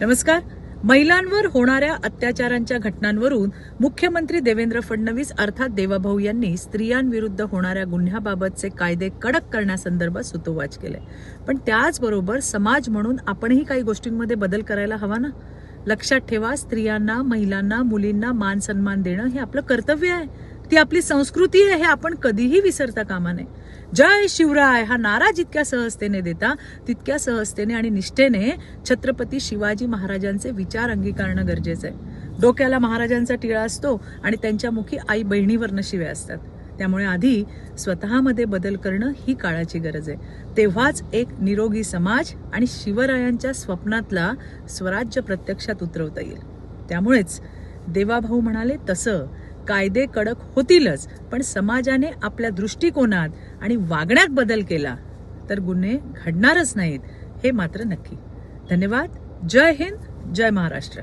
नमस्कार. महिलांवर होणाऱ्या अत्याचारांच्या घटनांवरून मुख्यमंत्री देवेंद्र फडणवीस अर्थात देवाभाऊ यांनी स्त्रियांविरुद्ध होणाऱ्या गुन्ह्याबाबतचे कायदे कडक करण्यासंदर्भात सुतोवाच केले. पण त्याचबरोबर समाज म्हणून आपणही काही गोष्टींमध्ये बदल करायला हवा ना? लक्षात ठेवा स्त्रियांना महिलांना मुलींना मान सन्मान देणं हे आपलं कर्तव्य आहे. ती आपली संस्कृती आहे हे आपण कधीही विसरता कामा नये. जय शिवराय. हा नारा जितक्या सहजतेने देता तितक्या सहजतेने आणि निष्ठेने छत्रपती शिवाजी महाराजांचे विचार अंगीकारणं गरजेचं आहे. डोक्याला महाराजांचा टिळा असतो आणि त्यांच्या मुखी आई बहिणीवर शिवे असतात. त्यामुळे आधी स्वतःमध्ये बदल करणं ही काळाची गरज आहे. तेव्हाच एक निरोगी समाज आणि शिवरायांच्या स्वप्नातला स्वराज्य प्रत्यक्षात उतरवता येईल. त्यामुळेच देवाभाऊ म्हणाले तसं कायदे कडक होतीलच पण समाजाने आपल्या दृष्टिकोनात आणि वागण्यात बदल केला तर गुन्हे घडणारच नाहीत हे मात्र नक्की. धन्यवाद. जय हिंद. जय महाराष्ट्र.